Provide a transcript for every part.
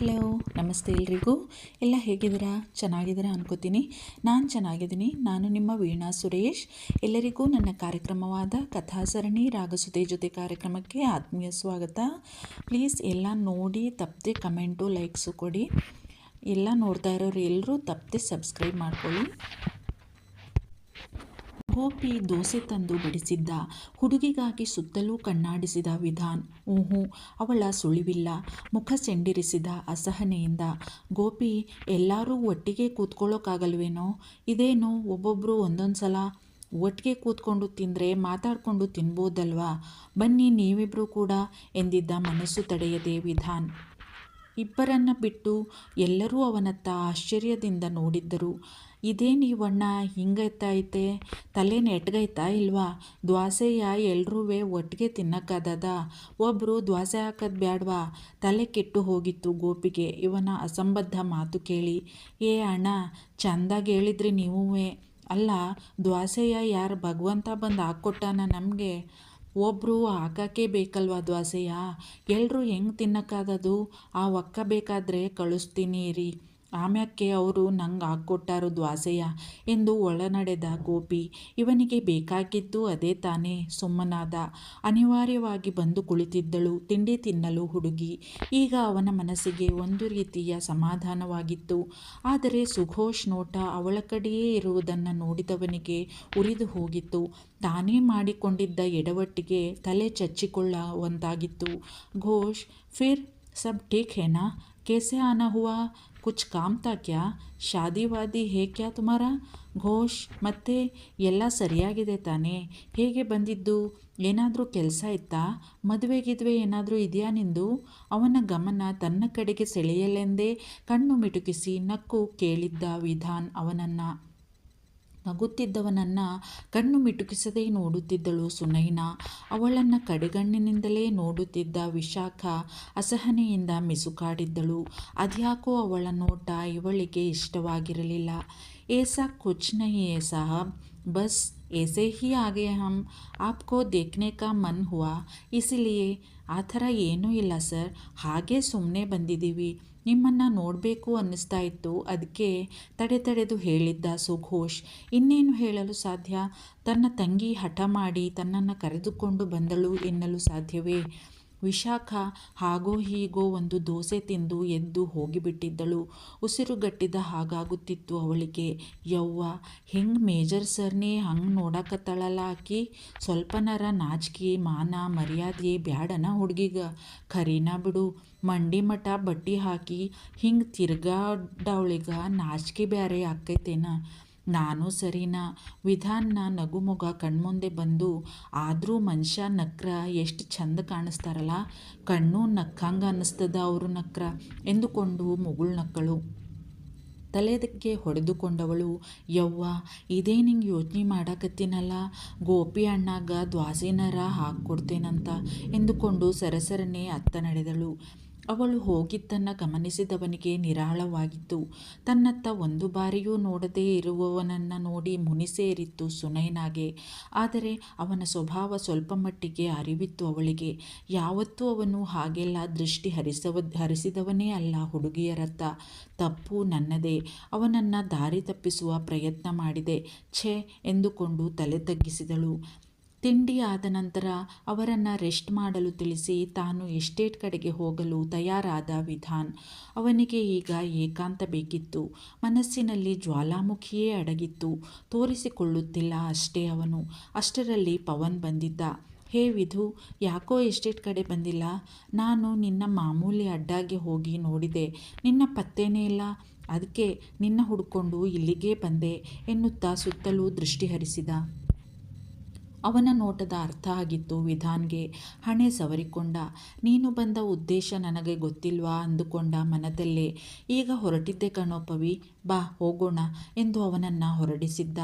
Hello ನಮಸ್ತೆ ಎಲ್ರಿಗೂ. ಎಲ್ಲ ಹೇಗಿದ್ದೀರಾ? ಚೆನ್ನಾಗಿದ್ದೀರಾ ಅನ್ಕೋತೀನಿ. ನಾನು ಚೆನ್ನಾಗಿದ್ದೀನಿ. ನಾನು ನಿಮ್ಮ ವೀಣಾ ಸುರೇಶ್. ಎಲ್ಲರಿಗೂ ನನ್ನ ಕಾರ್ಯಕ್ರಮವಾದ ಕಥಾಸರಣಿ ರಾಗಸುತೆ ಜೊತೆ ಕಾರ್ಯಕ್ರಮಕ್ಕೆ ಆತ್ಮೀಯ ಸ್ವಾಗತ. ಪ್ಲೀಸ್ ಎಲ್ಲ ನೋಡಿ ತಪ್ಪದೆ ಕಮೆಂಟು, ಲೈಕ್ಸು ಕೊಡಿ. ಎಲ್ಲ ನೋಡ್ತಾ ಇರೋರು ಎಲ್ಲರೂ ತಪ್ಪದೆ ಸಬ್ಸ್ಕ್ರೈಬ್ ಮಾಡ್ಕೊಳ್ಳಿ. ಗೋಪಿ ದೋಸೆ ತಂದು ಬಡಿಸಿದ್ದ, ಹುಡುಗಿಗಾಗಿ ಸುತ್ತಲೂ ಕಣ್ಣಾಡಿಸಿದ ವಿಧಾನ್. ಊಹು ಅವಳ ಸುಳಿವಿಲ್ಲ. ಮುಖ ಸೆಂಡಿರಿಸಿದ ಅಸಹನೆಯಿಂದ. ಗೋಪಿ, ಎಲ್ಲರೂ ಒಟ್ಟಿಗೆ ಕೂತ್ಕೊಳ್ಳೋಕ್ಕಾಗಲ್ವೇನೋ ಇದೇನು ಒಬ್ಬೊಬ್ಬರು ಒಂದೊಂದು ಸಲ ಒಟ್ಟಿಗೆ ಕೂತ್ಕೊಂಡು ತಿಂದರೆ ಮಾತಾಡಿಕೊಂಡು ತಿನ್ಬೋದಲ್ವಾ? ಬನ್ನಿ ನೀವಿಬ್ಬರೂ ಕೂಡ ಎಂದಿದ್ದ ಮನಸ್ಸು ತಡೆಯದೆ ವಿಧಾನ್. ಇಬ್ಬರನ್ನು ಬಿಟ್ಟು ಎಲ್ಲರೂ ಅವನತ್ತ ಆಶ್ಚರ್ಯದಿಂದ ನೋಡಿದ್ದರು. ಇದೇನೀವಣ್ಣ ಹಿಂಗೈತೈತೆ ತಲೆ ನೆಟ್ಗೈತಾ ಇಲ್ವಾ? ದ್ವಾಸೆಯ ಎಲ್ಲರೂ ಒಟ್ಟಿಗೆ ತಿನ್ನಕ್ಕಾದದ? ಒಬ್ಬರು ದ್ವಾಸೆ ಹಾಕೋದು ಬ್ಯಾಡ್ವಾ? ತಲೆ ಕೆಟ್ಟು ಹೋಗಿತ್ತು ಗೋಪಿಗೆ. ಇವನ ಅಸಂಬದ್ಧ ಮಾತು ಕೇಳಿ, ಏ ಅಣ್ಣ, ಚಂದಾಗಿ ಹೇಳಿದ್ರಿ ನೀವು ಅಲ್ಲ, ದ್ವಾಸೆಯ ಯಾರು ಭಗವಂತ ಬಂದು ಹಾಕ್ಕೊಟ್ಟಾನ ನಮಗೆ? ಒಬ್ಬರು ಹಾಕಕ್ಕೆ ಬೇಕಲ್ವಾ ದ್ವಾಸೆಯ? ಎಲ್ಲರೂ ಹೆಂಗೆ ತಿನ್ನಕ್ಕಾದದು? ಆ ಒಕ್ಕ ಬೇಕಾದರೆ ಕಳಿಸ್ತೀನಿ ರೀ ಆಮ್ಯಾಕೆ ಅವರು ನಂಗೆ ಹಾಕ್ಕೊಟ್ಟಾರು ದ್ವಾಸೆಯ ಎಂದು ಒಳನಡೆದ ಗೋಪಿ ಇವನಿಗೆ ಬೇಕಾಗಿದ್ದು ಅದೇ ತಾನೇ ಸುಮ್ಮನಾದ ಅನಿವಾರ್ಯವಾಗಿ ಬಂದು ಕುಳಿತಿದ್ದಳು ತಿಂಡಿ ತಿನ್ನಲು ಹುಡುಗಿ ಈಗ ಅವನ ಮನಸ್ಸಿಗೆ ಒಂದು ರೀತಿಯ ಸಮಾಧಾನವಾಗಿತ್ತು ಆದರೆ ಸುಘೋಷ್ ನೋಟ ಅವಳ ಕಡೆಯೇ ಇರುವುದನ್ನು ನೋಡಿದವನಿಗೆ ಉರಿದು ಹೋಗಿತ್ತು ತಾನೇ ಮಾಡಿಕೊಂಡಿದ್ದ ಎಡವಟ್ಟಿಗೆ ತಲೆ ಚಚ್ಚಿಕೊಳ್ಳುವಂತಾಗಿತ್ತು ಘೋಷ್ ಫಿರ್ ಸಬ್ ಠೀಕ್ ಹೇನಾ कैसे आना हुआ कुछ काम था क्या ಶಾದಿ ವಾದಿ ಹೇ ಕ್ಯಾ ತುಮಾರ ಘೋಷ್ ಮತ್ತೆ ಎಲ್ಲ ಸರಿಯಾಗಿದೆ ತಾನೇ ಹೇಗೆ ಬಂದಿದ್ದು ಏನಾದರೂ ಕೆಲಸ ಇತ್ತಾ ಮದುವೆ ಗಿದುವೆ ಏನಾದರೂ ಇದೆಯಾ ನಿಂದು ಅವನ ಗಮನ ತನ್ನ ಕಡೆಗೆ ಸೆಳೆಯಲೆಂದೇ ಕಣ್ಣು ಮಿಟುಕಿಸಿ ನಕ್ಕು ಕೇಳಿದ್ದ ವಿಧಾನ್ ಅವನನ್ನು ನಗುತ್ತಿದ್ದವನನ್ನು ಕಣ್ಣು ಮಿಟುಕಿಸದೆ ನೋಡುತ್ತಿದ್ದಳು ಸುನೈನಾ. ಅವಳನ್ನು ಕಡೆಗಣ್ಣಿನಿಂದಲೇ ನೋಡುತ್ತಿದ್ದ ವಿಶಾಖ ಅಸಹನೆಯಿಂದ ಮಿಸುಕಾಡಿದ್ದಳು. ಅದ್ಯಾಕೋ ಅವಳ ನೋಟ ಇವಳಿಗೆ ಇಷ್ಟವಾಗಿರಲಿಲ್ಲ. ಏಸಾ ಕುಚ್ನಹಿ ಏಸಾ ಬಸ್ ಏಸೆ ಹಿ ಆಗೆ ಹಮ್, ಆಪ್ಕೋ ದೇಖ್ನೆ ಕಾ ಮನ್ ಹುವಾ. ಇಸಿಲಿಯೇ, ಆ ಥರ ಏನೂ ಇಲ್ಲ ಸರ್, ಹಾಗೇ ಸುಮ್ಮನೆ ಬಂದಿದ್ದೀವಿ. ನಿಮ್ಮನ್ನು ನೋಡಬೇಕು ಅನ್ನಿಸ್ತಾ ಇತ್ತು. ಅದಕ್ಕೆ ತಡೆ ತಡೆದು ಹೇಳಿದ್ದ ಸುಘೋಷ್, ಇನ್ನೇನು ಹೇಳಲು ಸಾಧ್ಯ? ತನ್ನ ತಂಗಿ ಹಠ ಮಾಡಿ ತನ್ನನ್ನು ಕರೆದುಕೊಂಡು ಬಂದಳು ಎನ್ನಲು ಸಾಧ್ಯವೇ? ವಿಶಾಖ ಹಾಗೋ ಹೀಗೋ ಒಂದು ದೋಸೆ ತಿಂದು ಎದ್ದು ಹೋಗಿಬಿಟ್ಟಿದ್ದಳು. ಉಸಿರುಗಟ್ಟಿದ ಹಾಗಾಗುತ್ತಿತ್ತು ಅವಳಿಗೆ. ಯವ್ವ, ಹೆಂಗ್ ಮೇಜರ್ ಸರ್ನೇ ಹಂಗೆ ನೋಡಕತ್ತಳಲ್ಲ ಆಕಿ ಸ್ವಲ್ಪನರ ನಾಚಿಕೆ, ಮಾನ, ಮರ್ಯಾದೆ, ಬ್ಯಾಡನ ಹುಡುಗಿಗ. ಖರೀನ ಬಿಡು, ಮಂಡಿ ಮಠ ಬಟ್ಟೆ ಹಾಕಿ ಹಿಂಗೆ ತಿರ್ಗಾಡವಳಿಗ ನಾಚಿಕೆ ಬ್ಯಾರೆ ಆಕೈತೇನ ನಾನು ಸರಿನಾ? ವಿಧಾನ್ನ ನಗುಮೊಗ ಕಣ್ಮುಂದೆ ಬಂದು ಆದರೂ ಮನುಷ್ಯ ನಕ್ರ ಎಷ್ಟು ಚಂದ ಕಾಣಿಸ್ತಾರಲ್ಲ ಕಣ್ಣು ನಕ್ಕಂಗೆ ಅನ್ನಿಸ್ತದ ಅವರು ನಕ್ರ? ಎಂದುಕೊಂಡು ಮುಗುಳು ನಕ್ಕಳು. ತಲೆದಕ್ಕೆ ಹೊಡೆದುಕೊಂಡವಳು, ಯವ್ವ ಇದೇ ನಿಂಗೆ ಯೋಚನೆ ಮಾಡಾಕತ್ತೀನಲ್ಲ ಗೋಪಿ ಅಣ್ಣಾಗ ದ್ವಾಸಿನರ ಹಾಕ್ಕೊಡ್ತೇನಂತ ಎಂದುಕೊಂಡು ಸರಸರನೆ ಅತ್ತ ನಡೆದಳು. ಅವಳು ಹೋಗಿದ್ದನ್ನು ಗಮನಿಸಿದವನಿಗೆ ನಿರಾಳವಾಗಿತ್ತು. ತನ್ನತ್ತ ಒಂದು ಬಾರಿಯೂ ನೋಡದೇ ಇರುವವನನ್ನು ನೋಡಿ ಮುನಿಸೇರಿತ್ತು ಸುನೈನಾಗೆ. ಆದರೆ ಅವನ ಸ್ವಭಾವ ಸ್ವಲ್ಪ ಮಟ್ಟಿಗೆ ಅರಿವಿತ್ತು ಅವಳಿಗೆ. ಯಾವತ್ತೂ ಅವನು ಹಾಗೆಲ್ಲ ದೃಷ್ಟಿ ಹರಿಸವ, ಹರಿಸಿದವನೇ ಅಲ್ಲ ಹುಡುಗಿಯರತ್ತ ತಪ್ಪು ನನ್ನದೇ. ಅವನನ್ನು ದಾರಿ ತಪ್ಪಿಸುವ ಪ್ರಯತ್ನ ಮಾಡಿದೆ. ಛೇ ಎಂದುಕೊಂಡು ತಲೆ ತಗ್ಗಿಸಿದಳು. ತಿಂಡಿ ಆದ ನಂತರ ಅವರನ್ನು ರೆಸ್ಟ್ ಮಾಡಲು ತಿಳಿಸಿ ತಾನು ಎಸ್ಟೇಟ್ ಕಡೆಗೆ ಹೋಗಲು ತಯಾರಾದ ವಿಧಾನ್. ಅವನಿಗೆ ಈಗ ಏಕಾಂತ ಬೇಕಿತ್ತು. ಮನಸ್ಸಿನಲ್ಲಿ ಜ್ವಾಲಾಮುಖಿಯೇ ಅಡಗಿತ್ತು. ತೋರಿಸಿಕೊಳ್ಳುತ್ತಿಲ್ಲ ಅಷ್ಟೇ ಅವನು. ಅಷ್ಟರಲ್ಲಿ ಪವನ್ ಬಂದಿದ್ದ. ಹೇ ವಿಧು, ಯಾಕೋ ಎಸ್ಟೇಟ್ ಕಡೆ ಬಂದಿಲ್ಲ? ನಾನು ನಿನ್ನ ಮಾಮೂಲಿ ಅಡ್ಡಾಗಿ ಹೋಗಿ ನೋಡಿದೆ. ನಿನ್ನ ಪತ್ತೇನೇ ಇಲ್ಲ. ಅದಕ್ಕೆ ನಿನ್ನ ಹುಡ್ಕೊಂಡು ಇಲ್ಲಿಗೇ ಬಂದೆ ಎನ್ನುತ್ತಾ ಸುತ್ತಲೂ ದೃಷ್ಟಿ ಹರಿಸಿದ ಅವನ ನೋಟದ ಅರ್ಥ ಆಗಿತ್ತು. ವಿಧಾನ್ಗೆ ಹಣೆ ಸವರಿಕೊಂಡ. ನೀನು ಬಂದ ಉದ್ದೇಶ ನನಗೆ ಗೊತ್ತಿಲ್ವಾ ಅಂದುಕೊಂಡ ಮನದಲ್ಲೇ. ಈಗ ಹೊರಟಿದ್ದೆ ಕಣೋ ಪವಿ. ಬಾ, ಹೋಗೋಣ ಎಂದು ಅವನನ್ನು ಹೊರಡಿಸಿದ್ದ.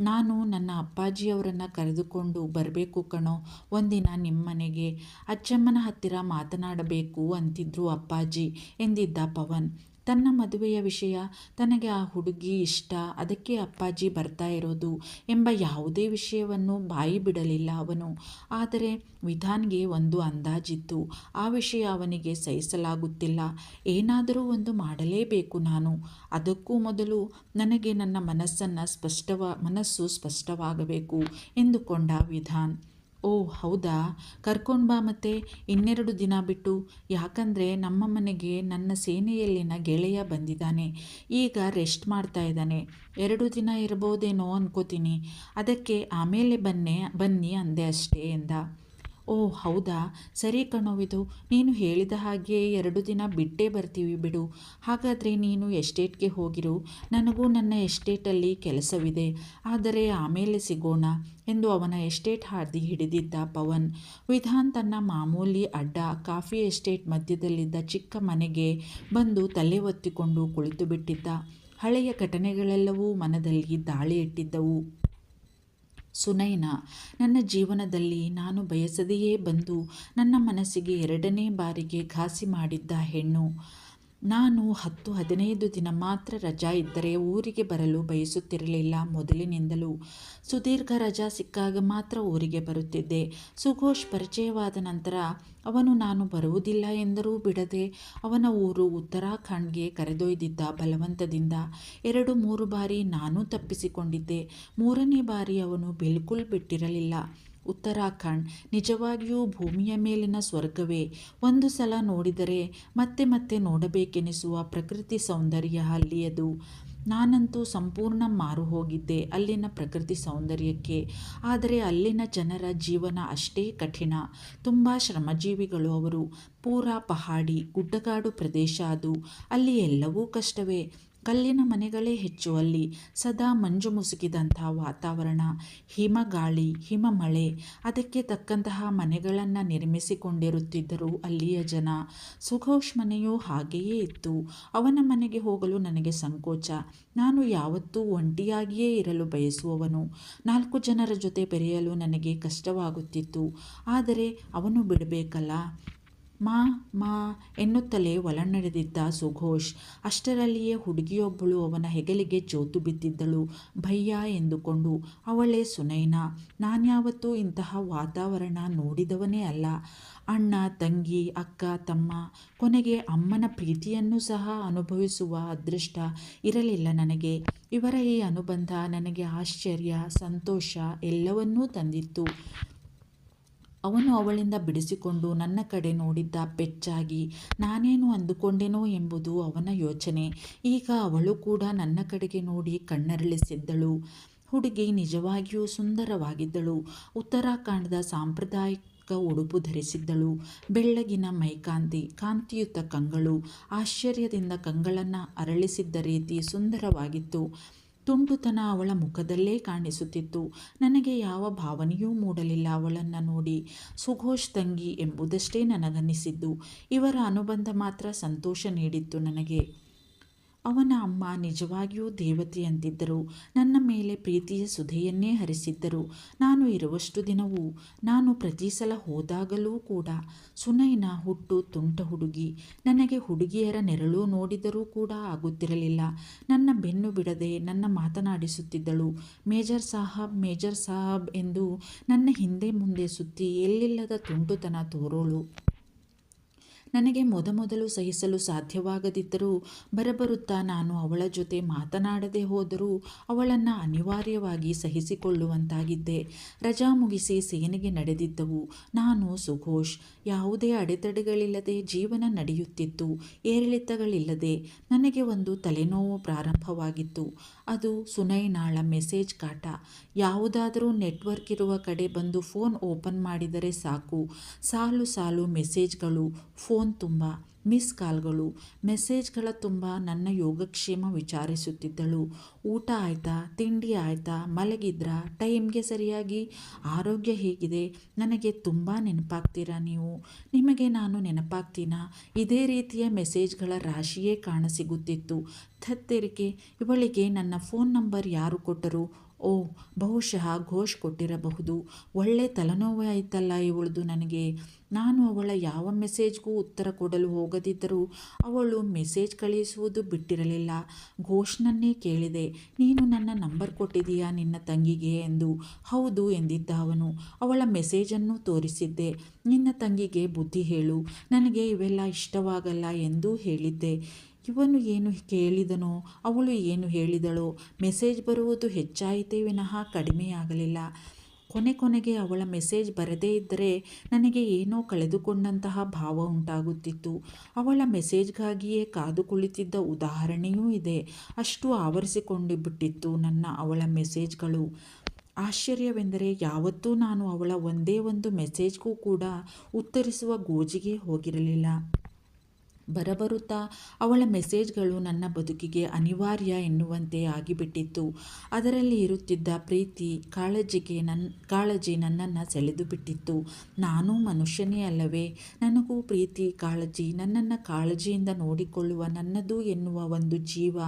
ನಾನು ನನ್ನ ಅಪ್ಪಾಜಿಯವರನ್ನು ಕರೆದುಕೊಂಡು ಬರಬೇಕು ಕಣೋ. ಒಂದಿನ ನಿಮ್ಮನೆಗೆ ಅಚ್ಚಮ್ಮನ ಹತ್ತಿರ ಮಾತನಾಡಬೇಕು ಅಂತಿದ್ರು ಅಪ್ಪಾಜಿ ಎಂದಿದ್ದ ಪವನ್. ತನ್ನ ಮದುವೆಯ ವಿಷಯ, ತನಗೆ ಆ ಹುಡುಗಿ ಇಷ್ಟ, ಅದಕ್ಕೆ ಅಪ್ಪಾಜಿ ಬರ್ತಾ ಇರೋದು ಎಂಬ ಯಾವುದೇ ವಿಷಯವನ್ನು ಬಾಯಿ ಬಿಡಲಿಲ್ಲ ಅವನು. ಆದರೆ ವಿಧಾನ್ಗೆ ಒಂದು ಅಂದಾಜಿತ್ತು. ಆ ವಿಷಯ ಅವನಿಗೆ ಸಹಿಸಲಾಗುತ್ತಿಲ್ಲ. ಏನಾದರೂ ಒಂದು ಮಾಡಲೇಬೇಕು ನಾನು. ಅದಕ್ಕೂ ಮೊದಲು ನನಗೆ ನನ್ನ ಮನಸ್ಸನ್ನು ಸ್ಪಷ್ಟವ, ಮನಸ್ಸು ಸ್ಪಷ್ಟವಾಗಬೇಕು ಎಂದುಕೊಂಡ ವಿಧಾನ್. ಓ, ಹೌದಾ? ಕರ್ಕೊಂಡು ಬಾ ಮತ್ತೆ. ಇನ್ನೆರಡು ದಿನ ಬಿಟ್ಟು. ಯಾಕಂದರೆ ನಮ್ಮ ಮನೆಗೆ ನನ್ನ ಸೇನೆಯಲ್ಲಿನ ಗೆಳೆಯ ಬಂದಿದ್ದಾನೆ. ಈಗ ರೆಸ್ಟ್ ಮಾಡ್ತಾ ಇದ್ದಾನೆ. ಎರಡು ದಿನ ಇರ್ಬೋದೇನೋ ಅನ್ಕೋತೀನಿ. ಅದಕ್ಕೆ ಆಮೇಲೆ ಬನ್ನಿ ಬನ್ನಿ ಅಂದೆ ಅಷ್ಟೇ ಎಂದ. ಓ, ಹೌದಾ? ಸರಿ ಕಣೋವಿದು ನೀನು ಹೇಳಿದ ಹಾಗೆ ಎರಡು ದಿನ ಬಿಟ್ಟೇ ಬರ್ತೀವಿ ಬಿಡು. ಹಾಗಾದರೆ ನೀನು ಎಸ್ಟೇಟ್ಗೆ ಹೋಗಿರು. ನನಗೂ ನನ್ನ ಎಸ್ಟೇಟಲ್ಲಿ ಕೆಲಸವಿದೆ. ಆದರೆ ಆಮೇಲೆ ಸಿಗೋಣ ಎಂದು ಅವನ ಎಸ್ಟೇಟ್ ಹಾದಿ ಹಿಡಿದಿದ್ದ ಪವನ್. ವಿಧಾನ್ ತನ್ನ ಮಾಮೂಲಿ ಅಡ್ಡ ಕಾಫಿ ಎಸ್ಟೇಟ್ ಮಧ್ಯದಲ್ಲಿದ್ದ ಚಿಕ್ಕ ಮನೆಗೆ ಬಂದು ತಲೆ ಒತ್ತಿಕೊಂಡು ಕುಳಿತು ಬಿಟ್ಟಿದ್ದ ಹಳೆಯ ಘಟನೆಗಳೆಲ್ಲವೂ ಮನದಲ್ಲಿ ದಾಳಿ ಇಟ್ಟಿದ್ದವು ಸುನೈನಾ ನನ್ನ ಜೀವನದಲ್ಲಿ ನಾನು ಬಯಸದೆಯೇ ಬಂದು ನನ್ನ ಮನಸ್ಸಿಗೆ ಎರಡನೇ ಬಾರಿಗೆ ಘಾಸಿ ಮಾಡಿದ್ದ ಹೆಣ್ಣು. ನಾನು ಹತ್ತು ಹದಿನೈದು ದಿನ ಮಾತ್ರ ರಜಾ ಇದ್ದರೆ ಊರಿಗೆ ಬರಲು ಬಯಸುತ್ತಿರಲಿಲ್ಲ. ಮೊದಲಿನಿಂದಲೂ ಸುದೀರ್ಘ ರಜಾ ಸಿಕ್ಕಾಗ ಮಾತ್ರ ಊರಿಗೆ ಬರುತ್ತಿದ್ದೆ. ಸುಘೋಷ್ ಪರಿಚಯವಾದ ನಂತರ ಅವನು ನಾನು ಬರುವುದಿಲ್ಲ ಎಂದರೂ ಬಿಡದೆ ಅವನ ಊರು ಉತ್ತರಾಖಂಡ್ಗೆ ಕರೆದೊಯ್ದಿದ್ದ ಬಲವಂತದಿಂದ ಎರಡು ಮೂರು ಬಾರಿ ನಾನೂ ತಪ್ಪಿಸಿಕೊಂಡಿದ್ದೆ. ಮೂರನೇ ಬಾರಿ ಅವನು ಬಿಲ್ಕುಲ್ ಬಿಟ್ಟಿರಲಿಲ್ಲ. ಉತ್ತರಾಖಂಡ್ ನಿಜವಾಗಿಯೂ ಭೂಮಿಯ ಮೇಲಿನ ಸ್ವರ್ಗವೇ? ಒಂದು ಸಲ ನೋಡಿದರೆ ಮತ್ತೆ ಮತ್ತೆ ನೋಡಬೇಕೆನಿಸುವ ಪ್ರಕೃತಿ ಸೌಂದರ್ಯ ಅಲ್ಲಿಯದು. ನಾನಂತೂ ಸಂಪೂರ್ಣ ಮಾರು ಹೋಗಿದ್ದೆ ಅಲ್ಲಿನ ಪ್ರಕೃತಿ ಸೌಂದರ್ಯಕ್ಕೆ. ಆದರೆ ಅಲ್ಲಿನ ಜನರ ಜೀವನ ಅಷ್ಟೇ ಕಠಿಣ. ತುಂಬ ಶ್ರಮಜೀವಿಗಳು ಅವರು. ಪೂರಾ ಪಹಾಡಿ, ಗುಡ್ಡಗಾಡು ಪ್ರದೇಶ ಅದು. ಅಲ್ಲಿ ಎಲ್ಲವೂ ಕಷ್ಟವೇ. ಕಲ್ಲಿನ ಮನೆಗಳೇ ಹೆಚ್ಚು ಅಲ್ಲಿ. ಸದಾ ಮಂಜು ಮುಸುಕಿದಂಥ ವಾತಾವರಣ ಹಿಮಗಾಳಿ ಹಿಮಮಳೆ ಅದಕ್ಕೆ ತಕ್ಕಂತಹ ಮನೆಗಳನ್ನು ನಿರ್ಮಿಸಿಕೊಂಡಿರುತ್ತಿದ್ದರು ಅಲ್ಲಿಯ ಜನ ಸುಘೋಷ್ ಮನೆಯೂ ಹಾಗೆಯೇ ಇತ್ತು. ಅವನ ಮನೆಗೆ ಹೋಗಲು ನನಗೆ ಸಂಕೋಚ. ನಾನು ಯಾವತ್ತೂ ಒಂಟಿಯಾಗಿಯೇ ಇರಲು ಬಯಸುವವನು. ನಾಲ್ಕು ಜನರ ಜೊತೆ ಬೆರೆಯಲು ನನಗೆ ಕಷ್ಟವಾಗುತ್ತಿತ್ತು. ಆದರೆ ಅವನು ಬಿಡಬೇಕಲ್ಲ? ಮಾ ಮಾ ಎನ್ನುತ್ತಲೇ ಒಳನಡೆದಿದ್ದ ಸುಘೋಷ್. ಅಷ್ಟರಲ್ಲಿಯೇ ಹುಡುಗಿಯೊಬ್ಬಳು ಅವನ ಹೆಗಲಿಗೆ ಜೋತು ಬಿದ್ದಿದ್ದಳು. ಭಯ್ಯ ಎಂದುಕೊಂಡು, ಅವಳೇ ಸುನೈನಾ ನಾನ್ಯಾವತ್ತೂ ಇಂತಹ ವಾತಾವರಣ ನೋಡಿದವನೇ ಅಲ್ಲ. ಅಣ್ಣ, ತಂಗಿ, ಅಕ್ಕ, ತಮ್ಮ, ಕೊನೆಗೆ ಅಮ್ಮನ ಪ್ರೀತಿಯನ್ನು ಸಹ ಅನುಭವಿಸುವ ಅದೃಷ್ಟ ಇರಲಿಲ್ಲ ನನಗೆ. ಇವರ ಈ ಅನುಬಂಧ ನನಗೆ ಆಶ್ಚರ್ಯ, ಸಂತೋಷ ಎಲ್ಲವನ್ನೂ ತಂದಿತ್ತು. ಅವನು ಅವಳಿಂದ ಬಿಡಿಸಿಕೊಂಡು ನನ್ನ ಕಡೆ ನೋಡಿದ್ದ ಪೆಚ್ಚಾಗಿ ನಾನೇನು ಅಂದುಕೊಂಡೆನೋ ಎಂಬುದು ಅವನ ಯೋಚನೆ. ಈಗ ಅವಳು ಕೂಡ ನನ್ನ ಕಡೆಗೆ ನೋಡಿ ಕಣ್ಣರಳಿಸಿದ್ದಳು ಹುಡುಗಿ ನಿಜವಾಗಿಯೂ ಸುಂದರವಾಗಿದ್ದಳು. ಉತ್ತರಾಖಂಡದ ಸಾಂಪ್ರದಾಯಿಕ ಉಡುಪು ಧರಿಸಿದ್ದಳು. ಬೆಳ್ಳಗಿನ ಮೈಕಾಂತಿ, ಕಾಂತಿಯುತ ಕಂಗಳು. ಆಶ್ಚರ್ಯದಿಂದ ಕಂಗಳನ್ನು ಅರಳಿಸಿದ್ದ ರೀತಿ ಸುಂದರವಾಗಿತ್ತು. ತುಂಟುತನ ಅವಳ ಮುಖದಲ್ಲೇ ಕಾಣಿಸುತ್ತಿತ್ತು. ನನಗೆ ಯಾವ ಭಾವನೆಯೂ ಮೂಡಲಿಲ್ಲ ಅವಳನ್ನು ನೋಡಿ. ಸುಘೋಷ್ ತಂಗಿ ಎಂಬುದಷ್ಟೇ ನನಗನ್ನಿಸಿದ್ದು. ಇವರ ಅನುಬಂಧ ಮಾತ್ರ ಸಂತೋಷ ನೀಡಿತ್ತು ನನಗೆ. ಅವನ ಅಮ್ಮ ನಿಜವಾಗಿಯೂ ದೇವತೆಯಂತಿದ್ದರು. ನನ್ನ ಮೇಲೆ ಪ್ರೀತಿಯ ಸುಧೆಯನ್ನೇ ಹರಿಸಿದ್ದರು. ನಾನು ಇರುವಷ್ಟು ದಿನವೂ ನಾನು ಪ್ರತಿ ಸಲ ಹೋದಾಗಲೂ ಕೂಡ ಸುನೈನ ಹುಟ್ಟು ತುಂಟ ಹುಡುಗಿ, ನನಗೆ ಹುಡುಗಿಯರ ನೆರಳು ನೋಡಿದರೂ ಕೂಡ ಆಗುತ್ತಿರಲಿಲ್ಲ. ನನ್ನ ಬೆನ್ನು ಬಿಡದೆ ನನ್ನ ಮಾತನಾಡಿಸುತ್ತಿದ್ದಳು, ಮೇಜರ್ ಸಾಹಬ್ ಮೇಜರ್ ಸಾಹಬ್ ಎಂದು ನನ್ನ ಹಿಂದೆ ಮುಂದೆ ಸುತ್ತಿ ಎಲ್ಲಿಲ್ಲದ ತುಂಟುತನ ತೋರೋಳು. ನನಗೆ ಮೊದಮೊದಲು ಸಹಿಸಲು ಸಾಧ್ಯವಾಗದಿದ್ದರೂ ಬರಬರುತ್ತಾ ನಾನು ಅವಳ ಜೊತೆ ಮಾತನಾಡದೆ ಹೋದರೂ ಅವಳನ್ನು ಅನಿವಾರ್ಯವಾಗಿ ಸಹಿಸಿಕೊಳ್ಳುವಂತಾಗಿದ್ದೆ. ರಜಾ ಮುಗಿಸಿ ಸೇನೆಗೆ ನಡೆದಿದ್ದವು. ನಾನು ಸುಘೋಷ್, ಯಾವುದೇ ಅಡೆತಡೆಗಳಿಲ್ಲದೆ ಜೀವನ ನಡೆಯುತ್ತಿತ್ತು. ಏರಿಳಿತಗಳಿಲ್ಲದೆ ನನಗೆ ಒಂದು ತಲೆನೋವು ಪ್ರಾರಂಭವಾಗಿತ್ತು. ಅದು ಸುನೈನಾಳ ಮೆಸೇಜ್ ಕಾಟ. ಯಾವುದಾದರೂ ನೆಟ್ವರ್ಕ್ ಇರುವ ಕಡೆ ಬಂದು ಫೋನ್ ಓಪನ್ ಮಾಡಿದರೆ ಸಾಕು. ಸಾಲು ಸಾಲು ಮೆಸೇಜ್ಗಳು, ಫೋನ್ ತುಂಬ, ಮಿಸ್ ಕಾಲ್ಗಳು, ಮೆಸೇಜ್ಗಳ ತುಂಬ ನನ್ನ ಯೋಗಕ್ಷೇಮ ವಿಚಾರಿಸುತ್ತಿದ್ದಳು. ಊಟ ಆಯ್ತಾ, ತಿಂಡಿ ಆಯ್ತಾ, ಮಲಗಿದ್ರಾ, ಟೈಮ್ಗೆ ಸರಿಯಾಗಿ, ಆರೋಗ್ಯ ಹೇಗಿದೆ, ನನಗೆ ತುಂಬ ನೆನಪಾಗ್ತೀರಾ ನೀವು? ನಿಮಗೆ ನಾನು ನೆನಪಾಗ್ತೀನಾ? ಇದೇ ರೀತಿಯ ಮೆಸೇಜ್ಗಳ ರಾಶಿಯೇ ಕಾಣಸಿಗುತ್ತಿತ್ತು. ಥತ್ತೆರಿಕೆ, ಇವಳಿಗೆ ನನ್ನ ಫೋನ್ ನಂಬರ್ ಯಾರು ಕೊಟ್ಟರು? ಓ ಬಹುಶಃ ಘೋಷ್ ಕೊಟ್ಟಿರಬಹುದು. ಒಳ್ಳೆ ತಲೆನೋವಾಯಿತಲ್ಲ ಇವಳದು ನನಗೆ. ನಾನು ಅವಳ ಯಾವ ಮೆಸೇಜ್ಗೂ ಉತ್ತರ ಕೊಡಲು ಹೋಗದಿದ್ದರೂ ಅವಳು ಮೆಸೇಜ್ ಕಳುಹಿಸುವುದು ಬಿಟ್ಟಿರಲಿಲ್ಲ. ಘೋಷ್ನನ್ನೇ ಕೇಳಿದೆ. ನೀನು ನನ್ನ ನಂಬರ್ ಕೊಟ್ಟಿದೀಯಾ ನಿನ್ನ ತಂಗಿಗೆ ಎಂದು. ಹೌದು ಎಂದಿದ್ದ ಅವನು. ಅವಳ ಮೆಸೇಜನ್ನು ತೋರಿಸಿದ್ದೆ. ನಿನ್ನ ತಂಗಿಗೆ ಬುದ್ಧಿ ಹೇಳು. ನನಗೆ ಇವೆಲ್ಲ ಇಷ್ಟವಾಗಲ್ಲ ಎಂದೂ ಹೇಳಿದ್ದೆ. ಇವನು ಏನು ಕೇಳಿದನೋ, ಅವಳು ಏನು ಹೇಳಿದಳೋ, ಮೆಸೇಜ್ ಬರುವುದು ಹೆಚ್ಚಾಯಿತೇ ವಿನಃ ಕಡಿಮೆಯಾಗಲಿಲ್ಲ. ಕೊನೆ ಕೊನೆಗೆ ಅವಳ ಮೆಸೇಜ್ ಬರದೇ ಇದ್ದರೆ ನನಗೆ ಏನೋ ಕಳೆದುಕೊಂಡಂತಹ ಭಾವ ಉಂಟಾಗುತ್ತಿತ್ತು. ಅವಳ ಮೆಸೇಜ್ಗಾಗಿಯೇ ಕಾದು ಕುಳಿತಿದ್ದ ಉದಾಹರಣೆಯೂ ಇದೆ. ಅಷ್ಟು ಆವರಿಸಿಕೊಂಡು ಬಿಟ್ಟಿತ್ತು ನನ್ನ ಅವಳ ಮೆಸೇಜ್ಗಳು. ಆಶ್ಚರ್ಯವೆಂದರೆ ಯಾವತ್ತೂ ನಾನು ಅವಳ ಒಂದೇ ಒಂದು ಮೆಸೇಜ್ಗೂ ಕೂಡ ಉತ್ತರಿಸುವ ಗೋಜಿಗೆ ಹೋಗಿರಲಿಲ್ಲ. ಬರಬರುತ್ತಾ? ಅವಳ ಮೆಸೇಜ್ಗಳು ನನ್ನ ಬದುಕಿಗೆ ಅನಿವಾರ್ಯ ಎನ್ನುವಂತೆ ಆಗಿಬಿಟ್ಟಿತ್ತು. ಅದರಲ್ಲಿ ಇರುತ್ತಿದ್ದ ಪ್ರೀತಿ ಕಾಳಜಿಗೆ ನನ್ನ ಕಾಳಜಿ ನನ್ನನ್ನು ಸೆಳೆದು ಬಿಟ್ಟಿತ್ತು ನಾನೂ ಮನುಷ್ಯನೇ ಅಲ್ಲವೇ? ನನಗೂ ಪ್ರೀತಿ, ಕಾಳಜಿ, ನನ್ನನ್ನು ಕಾಳಜಿಯಿಂದ ನೋಡಿಕೊಳ್ಳುವ ನನ್ನದು ಎನ್ನುವ ಒಂದು ಜೀವ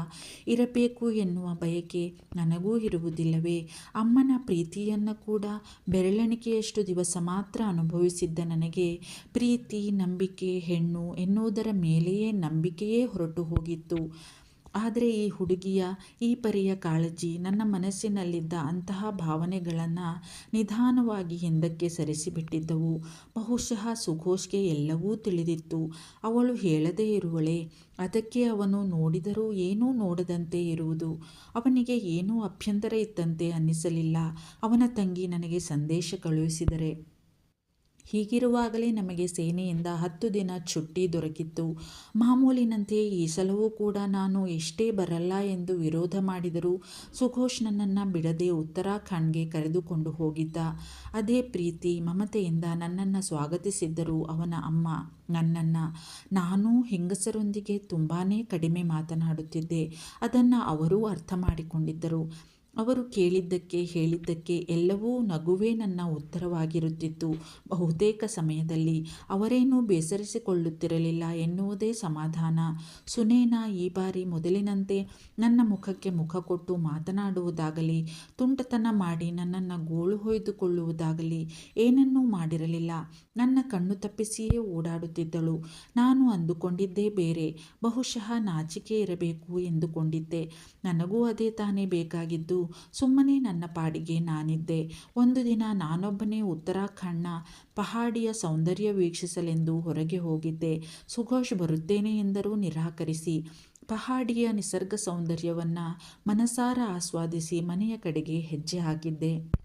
ಇರಬೇಕು ಎನ್ನುವ ಬಯಕೆ ನನಗೂ ಇರುವುದಿಲ್ಲವೇ? ಅಮ್ಮನ ಪ್ರೀತಿಯನ್ನು ಕೂಡ ಬೆರಳೆಣಿಕೆಯಷ್ಟು ದಿವಸ ಮಾತ್ರ ಅನುಭವಿಸಿದ್ದ ನನಗೆ ಪ್ರೀತಿ, ನಂಬಿಕೆ, ಹೆಣ್ಣು ಎನ್ನುವುದರ ಮೇಲೆಯೇ ನಂಬಿಕೆಯೇ ಹೊರಟು ಹೋಗಿತ್ತು. ಆದರೆ ಈ ಹುಡುಗಿಯ, ಈ ಪರಿಯ ಕಾಳಜಿ, ನನ್ನ ಮನಸ್ಸಿನಲ್ಲಿದ್ದ ಅಂತಹ ಭಾವನೆಗಳನ್ನು ನಿಧಾನವಾಗಿ ಹಿಂದಕ್ಕೆ ಸರಿಸಿಬಿಟ್ಟಿದ್ದವು. ಬಹುಶಃ ಸುಘೋಷ್ಗೆ ಎಲ್ಲವೂ ತಿಳಿದಿತ್ತು. ಅವಳು ಹೇಳದೇ ಇರುವಳೆ, ಅದಕ್ಕೆ ಅವನು ನೋಡಿದರೂ ಏನೂ ನೋಡದಂತೆ ಇರುವುದು. ಅವನಿಗೆ ಏನೂ ಅಭ್ಯಂತರ ಇತ್ತಂತೆ ಅನ್ನಿಸಲಿಲ್ಲ. ಅವನ ತಂಗಿ ನನಗೆ ಸಂದೇಶ ಕಳುಹಿಸಿದರೆ. ಹೀಗಿರುವಾಗಲೇ ನಮಗೆ ಸೇನೆಯಿಂದ ಹತ್ತು ದಿನ ಚುಟ್ಟಿ ದೊರಕಿತ್ತು. ಮಾಮೂಲಿನಂತೆ ಈ ಸಲವೂ ಕೂಡ ನಾನು ಎಷ್ಟೇ ಬರಲ್ಲ ಎಂದು ವಿರೋಧ ಮಾಡಿದರೂ ಸುಘೋಷ್ ನನ್ನನ್ನು ಬಿಡದೆ ಉತ್ತರಾಖಂಡ್ಗೆ ಕರೆದುಕೊಂಡು ಹೋಗಿದ್ದ. ಅದೇ ಪ್ರೀತಿ, ಮಮತೆಯಿಂದ ನನ್ನನ್ನು ಸ್ವಾಗತಿಸಿದ್ದರು ಅವನ ಅಮ್ಮ, ನನ್ನನ್ನು. ನಾನು ಹೆಂಗಸರೊಂದಿಗೆ ತುಂಬಾ ಕಡಿಮೆ ಮಾತನಾಡುತ್ತಿದ್ದೆ. ಅದನ್ನು ಅವರೂ ಅರ್ಥ ಮಾಡಿಕೊಂಡಿದ್ದರು. ಅವರು ಕೇಳಿದ್ದಕ್ಕೆ, ಹೇಳಿದ್ದಕ್ಕೆ ಎಲ್ಲವೂ ನಗುವೇ ನನ್ನ ಉತ್ತರವಾಗಿರುತ್ತಿತ್ತು. ಬಹುತೇಕ ಸಮಯದಲ್ಲಿ ಅವರೇನೂ ಬೇಸರಿಸಿಕೊಳ್ಳುತ್ತಿರಲಿಲ್ಲ ಎನ್ನುವುದೇ ಸಮಾಧಾನ. ಸುನೇನ ಈ ಬಾರಿ ಮೊದಲಿನಂತೆ ನನ್ನ ಮುಖಕ್ಕೆ ಮುಖ ಕೊಟ್ಟು ಮಾತನಾಡುವುದಾಗಲಿ, ತುಂಟತನ ಮಾಡಿ ನನ್ನನ್ನು ಗೋಳು ಹೊಯ್ದುಕೊಳ್ಳುವುದಾಗಲಿ, ಏನನ್ನೂ ಮಾಡಿರಲಿಲ್ಲ. ನನ್ನ ಕಣ್ಣು ತಪ್ಪಿಸಿಯೇ ಓಡಾಡುತ್ತಿದ್ದಳು. ನಾನು ಅಂದುಕೊಂಡಿದ್ದೇ ಬೇರೆ. ಬಹುಶಃ ನಾಚಿಕೆ ಇರಬೇಕು ಎಂದುಕೊಂಡಿದ್ದೆ. ನನಗೂ ಅದೇ ತಾನೇ ಬೇಕಾಗಿದ್ದು. ಸುಮ್ಮನೆ ನನ್ನ ಪಾಡಿಗೆ ನಾನಿದ್ದೆ. ಒಂದು ದಿನ ನಾನೊಬ್ಬನೇ ಉತ್ತರಾಖಂಡ್ನ ಪಹಾಡಿಯ ಸೌಂದರ್ಯ ವೀಕ್ಷಿಸಲೆಂದು ಹೊರಗೆ ಹೋಗಿದ್ದೆ. ಸುಘೋಷ್ ಬರುತ್ತೇನೆ ಎಂದರೂ ನಿರಾಕರಿಸಿ. ಪಹಾಡಿಯ ನಿಸರ್ಗ ಸೌಂದರ್ಯವನ್ನು ಮನಸಾರ ಆಸ್ವಾದಿಸಿ ಮನೆಯ ಕಡೆಗೆ ಹೆಜ್ಜೆ ಹಾಕಿದ್ದೆ.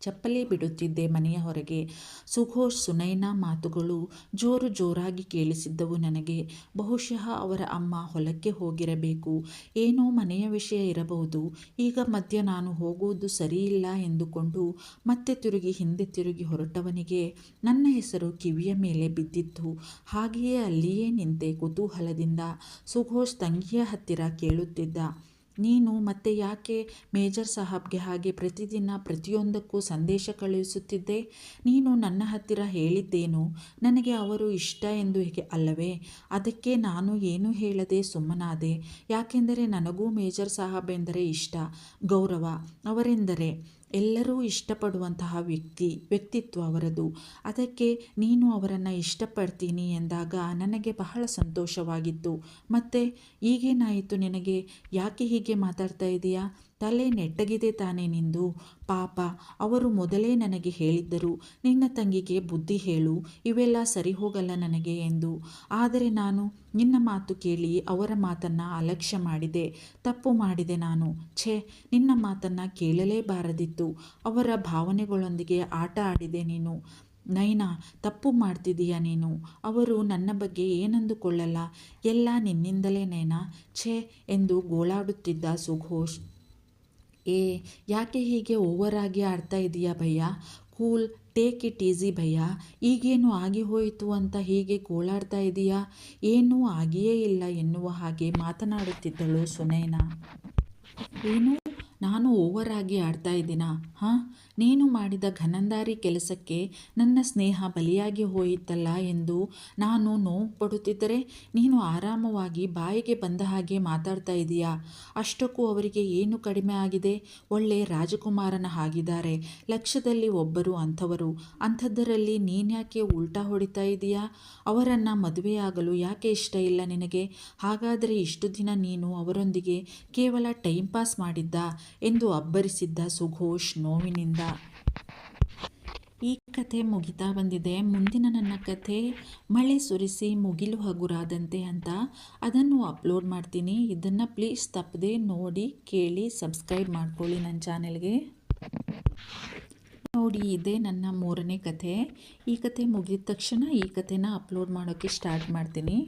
ಚಪ್ಪಲಿ ಬಿಡುತ್ತಿದ್ದೆ ಮನೆಯ ಹೊರಗೆ. ಸುಘೋಷ್, ಸುನೈನಾ ಮಾತುಗಳು ಜೋರು ಜೋರಾಗಿ ಕೇಳಿಸಿದ್ದವು ನನಗೆ. ಬಹುಶಃ ಅವರ ಅಮ್ಮ ಹೊಲಕ್ಕೆ ಹೋಗಿರಬೇಕು. ಏನೋ ಮನೆಯ ವಿಷಯ ಇರಬಹುದು. ಈಗ ಮಧ್ಯ ನಾನು ಹೋಗುವುದು ಸರಿಯಿಲ್ಲ ಎಂದುಕೊಂಡು ಮತ್ತೆ ತಿರುಗಿ ಹಿಂದೆ ತಿರುಗಿ ಹೊರಟವನಿಗೆ ನನ್ನ ಹೆಸರು ಕಿವಿಯ ಮೇಲೆ ಬಿದ್ದಿತ್ತು. ಹಾಗೆಯೇ ಅಲ್ಲಿಯೇ ನಿಂತೆ ಕುತೂಹಲದಿಂದ ಸುಘೋಷ್ ತಂಗಿಯ ಹತ್ತಿರ ಕೇಳುತ್ತಿದ್ದ. ನೀನು ಮತ್ತೆ ಯಾಕೆ ಮೇಜರ್ ಸಾಹಬ್ಗೆ ಹಾಗೆ ಪ್ರತಿದಿನ ಪ್ರತಿಯೊಂದಕ್ಕೂ ಸಂದೇಶ ಕಳುಹಿಸುತ್ತಿದ್ದೆ? ನೀನು ನನ್ನ ಹತ್ತಿರ ಹೇಳಿದ್ದೇನು? ನನಗೆ ಅವರು ಇಷ್ಟ ಎಂದು ಅಲ್ಲವೇ? ಅದಕ್ಕೆ ನಾನು ಏನೂ ಹೇಳದೆ ಸುಮ್ಮನಾದೆ? ಯಾಕೆಂದರೆ ನನಗೂ ಮೇಜರ್ ಸಾಹಬ್ ಎಂದರೆ ಇಷ್ಟ. ಗೌರವ ಅವರೆಂದರೆ ಎಲ್ಲರೂ ಇಷ್ಟಪಡುವಂತಹ ವ್ಯಕ್ತಿ, ವ್ಯಕ್ತಿತ್ವ ಅವರದು. ಅದಕ್ಕೆ ನೀನು ಅವರನ್ನು ಇಷ್ಟಪಡ್ತೀನಿ ಎಂದಾಗ ನನಗೆ ಬಹಳ ಸಂತೋಷವಾಗಿತ್ತು. ಮತ್ತು, ಈಗೇನಾಯಿತು ನಿನಗೆ? ಯಾಕೆ ಹೀಗೆ ಮಾತಾಡ್ತಾ ಇದೆಯಾ? ತಲೆ ನೆಟ್ಟಗಿದೆ ತಾನೇ ನಿಂದು. ಪಾಪ, ಅವರು ಮೊದಲೇ ನನಗೆ ಹೇಳಿದ್ದರು. ನಿನ್ನ ತಂಗಿಗೆ ಬುದ್ಧಿ ಹೇಳು, ಇವೆಲ್ಲ ಸರಿ ಹೋಗಲ್ಲ ನನಗೆ ಎಂದು. ಆದರೆ ನಾನು ನಿನ್ನ ಮಾತು ಕೇಳಿ ಅವರ ಮಾತನ್ನು ಅಲಕ್ಷ್ಯ ಮಾಡಿದೆ. ತಪ್ಪು ಮಾಡಿದೆ ನಾನು. ಛೇ, ನಿನ್ನ ಮಾತನ್ನು ಕೇಳಲೇಬಾರದಿತ್ತು. ಅವರ ಭಾವನೆಗಳೊಂದಿಗೆ ಆಟ ಆಡಿದೆ ನೀನು. ನೈನಾ, ತಪ್ಪು ಮಾಡ್ತಿದ್ದೀಯ ನೀನು. ಅವರು ನನ್ನ ಬಗ್ಗೆ ಏನಂದುಕೊಳ್ಳಲ್ಲ. ಎಲ್ಲ ನಿನ್ನಿಂದಲೇ ನೈನಾ. ಛೇ ಎಂದು ಗೋಳಾಡುತ್ತಿದ್ದ ಸುಘೋಷ್. ಏ, ಯಾಕೆ ಹೀಗೆ ಓವರಾಗಿ ಆಡ್ತಾ ಇದೀಯಾ ಭಯ್ಯ? ಕೂಲ್ ಟೇಕ್ ಇಟ್ ಈಸಿ ಭಯ್ಯ. ಈಗೇನು ಆಗಿ ಹೋಯಿತು ಅಂತ ಹೀಗೆ ಗೋಳಾಡ್ತಾ ಇದೀಯಾ? ಏನೂ ಆಗಿಯೇ ಇಲ್ಲ ಎನ್ನುವ ಹಾಗೆ ಮಾತನಾಡುತ್ತಿದ್ದಳು ಸುನೈನಾ. ಏನು ನಾನು ಓವರ್ ಆಗಿ ಆಡ್ತಾ ಇದ್ದೀನಾ? ಹಾಂ? ನೀನು ಮಾಡಿದ ಘನಂದಾರಿ ಕೆಲಸಕ್ಕೆ ನನ್ನ ಸ್ನೇಹ ಬಲಿಯಾಗಿ ಹೋಯಿತಲ್ಲ ಎಂದು ನಾನು ನೋವು ಪಡುತ್ತಿದ್ದರೆ ನೀನು ಆರಾಮವಾಗಿ ಬಾಯಿಗೆ ಬಂದ ಹಾಗೆ ಮಾತಾಡ್ತಾ ಇದೀಯಾ? ಅಷ್ಟಕ್ಕೂ ಅವರಿಗೆ ಏನು ಕಡಿಮೆ ಆಗಿದೆ? ಒಳ್ಳೆ ರಾಜಕುಮಾರನ ಹಾಗಿದ್ದಾರೆ. ಲಕ್ಷದಲ್ಲಿ ಒಬ್ಬರು ಅಂಥವರು. ಅಂಥದ್ದರಲ್ಲಿ ನೀನ್ಯಾಕೆ ಉಲ್ಟಾ ಹೊಡಿತಾ ಇದೀಯಾ? ಅವರನ್ನು ಮದುವೆಯಾಗಲು ಯಾಕೆ ಇಷ್ಟ ಇಲ್ಲ ನಿನಗೆ? ಹಾಗಾದರೆ ಇಷ್ಟು ದಿನ ನೀನು ಅವರೊಂದಿಗೆ ಕೇವಲ ಟೈಮ್ ಪಾಸ್ ಮಾಡಿದ್ದ? ಎಂದು ಅಬ್ಬರಿಸಿದ್ದ ಸುಘೋಷ್ ನೋವಿನಿಂದ. ಈ ಕಥೆ ಮುಗಿತಾ ಬಂದಿದೆ. ಮುಂದಿನ ನನ್ನ ಕಥೆ, ಮಳೆ ಸುರಿಸಿ ಮುಗಿಲು ಹಗುರಾದಂತೆ ಅಂತ. ಅದನ್ನು ಅಪ್ಲೋಡ್ ಮಾಡ್ತೀನಿ. ಇದನ್ನು ಪ್ಲೀಸ್ ತಪ್ಪದೆ ನೋಡಿ, ಕೇಳಿ, ಸಬ್ಸ್ಕ್ರೈಬ್ ಮಾಡ್ಕೊಳ್ಳಿ ನನ್ನ ಚಾನೆಲ್ಗೆ. ನೋಡಿ, ಇದೇ ನನ್ನ ಮೂರನೇ ಕಥೆ. ಈ ಕಥೆ ಮುಗಿದ ತಕ್ಷಣ ಈ ಕಥೆನ ಅಪ್ಲೋಡ್ ಮಾಡೋಕ್ಕೆ ಸ್ಟಾರ್ಟ್ ಮಾಡ್ತೀನಿ.